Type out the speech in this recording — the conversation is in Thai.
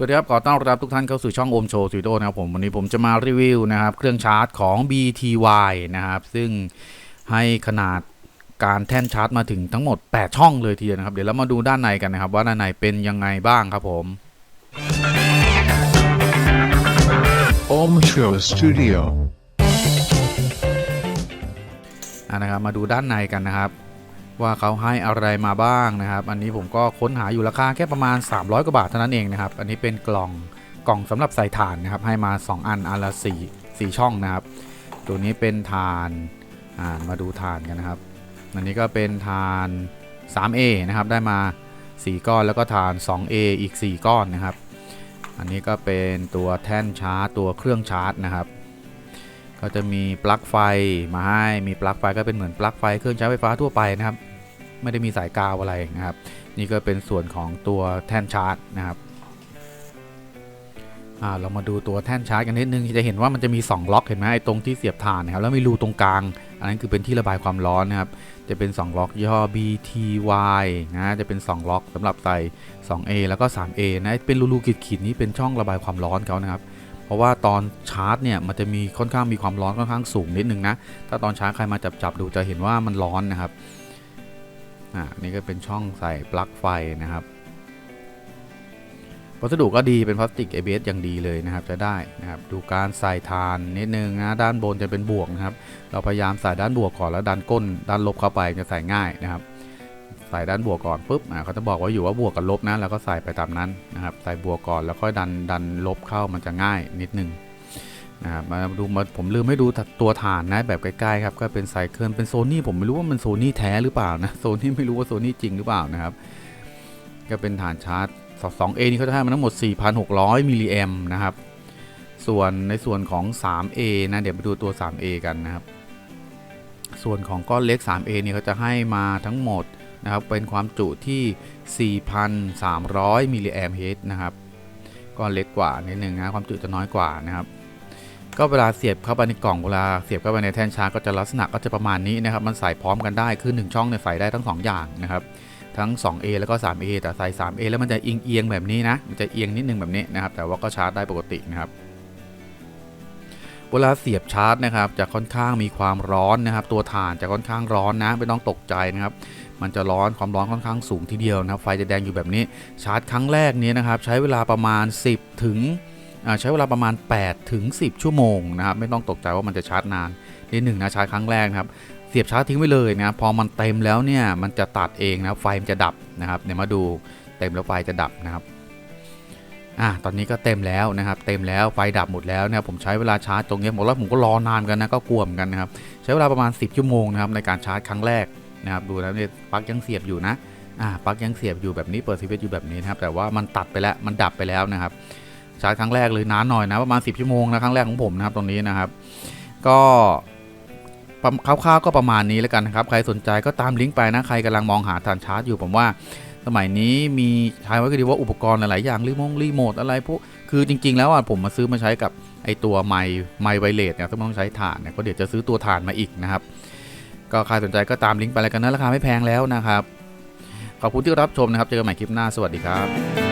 สวัสดีครับ ขอต้อนรับทุกท่านเข้าสู่ช่องโอมโชว์สตูดิโอนะครับผมวันนี้ผมจะมารีวิวนะครับ เครื่องชาร์จของ BTY นะครับ ซึ่งให้ขนาดการแท่นชาร์จมาถึงทั้งหมด 8 ช่องเลยทีเดียวนะครับ เดี๋ยวเรามาดูด้านในกันนะครับ ว่าด้านในเป็นยังไงบ้างครับผม Om Show Studio. อะนะครับมาดูด้านในกันนะครับ ว่าเขาให้อะไรมาบ้างนะครับ อันนี้ผมก็ค้นหาอยู่ราคาแค่ประมาณ 300 กว่าบาทเท่านั้นเองนะครับ อันนี้เป็นกล่องกล่องสำหรับใส่ถ่านนะครับ ให้มา 2 อันอันละ4 4ช่องนะครับ ตัวนี้เป็นถ่านอ่ามาดูถ่านกันนะครับ อันนี้ก็เป็นถ่าน 3A นะครับ ได้มา 4 ก้อนแล้วก็ถ่าน 2A อีก 4 ก้อนนะครับ อันนี้ก็เป็นตัวแท่นชาร์จตัวเครื่องชาร์จนะครับก็จะมีปลั๊กไฟมาให้ มีปลั๊กไฟก็เป็นเหมือนปลั๊กไฟเครื่องใช้ไฟฟ้าทั่วไปนะครับ ไม่ได้มีสายกาวอะไรนะครับ นี่ก็เป็นส่วนของตัวแท่นชาร์จนะครับอ่าเรามาดูตัวแท่นชาร์จกันนิดนึงจะเห็นว่ามันจะมี 2 ล็อกเห็นไหมไอ้ตรงที่เสียบถ่านนะครับแล้วมีรูตรงกลาง อันนั้นคือเป็นที่ระบายความร้อนนะครับจะเป็น 2 ล็อกย่ห้อ BTY นะจะเป็น 2 ล็อกสำหรับใส่ 2A แล้วก็ 3A นะเป็นรูๆขีดๆนี้เป็นช่องระบายความร้อนเขานะครับเพราะว่าตอนชาร์จเนี่ยมันจะมีค่อนข้างมีความร้อนค่อนข้างสูงนิดนึงนะ ถ้าตอนชาร์จใครมาจับจับดูจะเห็นว่ามันร้อนนะครับ อ่านี่ก็เป็นช่องใส่ปลั๊กไฟนะครับวัสดุก็ดีเป็นพลาสติก ABS อย่างดีเลยนะครับจะได้นะครับดูการใส่ทานนิดนึงนะด้านบนจะเป็นบวกนะครับ เราพยายามใส่ด้านบวกก่อนแล้วดันก้นด้านลบเข้าไปจะใส่ง่ายนะครับ ใส่ด้านบวกก่อนปุ๊บอ่าเขาจะบอกว่าอยู่ว่าบวกกับลบนะแล้วก็ใส่ไปตามนั้นนะครับ ใส่บวกก่อนแล้วค่อยดันดันลบเข้ามันจะง่ายนิดนึง นะครับมาดูมาผมลืมให้ดูตัวฐานนะแบบใกล้ๆครับก็เป็นไซเคิลเป็นโซนี่ผมไม่รู้ว่ามันโซนี่แท้หรือเปล่านะโซนี่ไม่รู้ว่าโซนี่จริงหรือเปล่านะครับ ก็เป็นฐานชาร์จ 2A นี่เขาจะให้มาทั้งหมด 4,600มิลลิแอมนะครับ ส่วนในส่วนของ 3A นะเดี๋ยวไปดูตัว 3A กันนะครับ ส่วนของก้อนเล็ก 3A นี่เขาจะให้มาทั้งหมดนะครับเป็นความจุที่ 4,300มิลลิแอมเฮดนะครับก้อนเล็กกว่านิดหนึ่งนะความจุจะน้อยกว่านะครับ ก็เวลาเสียบเข้าไปในกล่องเวลาเสียบเข้าไปในแท่นชาร์จก็จะลักษณะก็จะประมาณนี้นะครับมันใส่พร้อมกันได้คือ 1 ช่องเนี่ยใส่ได้ทั้ง 2 อย่างนะครับทั้ง 2A แล้วก็ 3A แต่ใส่ 3A แล้วมันจะเอียงเอียงแบบนี้นะมันจะเอียงนิดนึงแบบนี้นะครับแต่ว่าก็ชาร์จได้ปกตินะครับเวลาเสียบชาร์จนะครับจะค่อนข้างมีความร้อนนะครับ ตัวถ่านจะค่อนข้างร้อนนะไม่ต้องตกใจนะครับ มันจะร้อนความร้อนค่อนข้างสูงทีเดียวนะครับไฟจะแดงอยู่แบบนี้ชาร์จครั้งแรกนี้นะครับใช้เวลาประมาณ 10 ถึง ใช้เวลาประมาณ 8 ถึง 10 ชั่วโมงนะครับไม่ต้องตกใจว่ามันจะชาร์จนานนิดหนึ่งนะชาร์จครั้งแรกนะครับเสียบชาร์จทิ้งไว้เลยนะครับพอมันเต็มแล้วเนี่ยมันจะตัดเองนะไฟมันจะดับนะครับเดี๋ยวมาดูเต็มแล้วไฟจะดับนะครับอะตอนนี้ก็เต็มแล้วนะครับ เต็มแล้วไฟดับหมดแล้วนะครับผมใช้เวลาชาร์จตรงนี้ผมแล้วผมก็รอนานกันนะก็กลัวเหมือนกันนะครับใช้เวลาประมาณ 10 ชั่วโมงนะครับในการชาร์จครั้งแรกนะครับดูแล้วเนี่ยปลั๊กยังเสียบอยู่นะอ่าปลั๊กยังเสียบอยู่แบบนี้เปิดสวิตช์อยู่แบบนี้นะครับแต่ว่ามันตัดไปแล้วมันดับไปแล้วนะครับ ชาร์จครั้งแรกเลยนานหน่อยนะประมาณ 10ชั่วโมงนะครั้งแรกของผมนะครับตรงนี้นะครับ ก็คร่าวๆก็ประมาณนี้แล้วกันนะครับ ใครสนใจก็ตามลิงก์ไปนะใครกำลังมองหาฐานชาร์จอยู่ผมว่า สมัยนี้มีใช้ไว้ก็ดีว่าอุปกรณ์หลายๆอย่างรีโมงรีโมทอะไรพวกคือจริง ๆ แล้วอะผมมาซื้อมาใช้กับไอตัวไมไมไวเลสเนี่ยต้องใช้ถ่านเนี่ยก็เดี๋ยวจะซื้อตัวถ่านมาอีกนะครับ ก็ใครสนใจก็ตามลิงก์ไปแล้วกันนะราคาไม่แพงแล้วนะครับขอบคุณที่รับชมนะครับ เจอกันใหม่คลิปหน้า สวัสดีครับ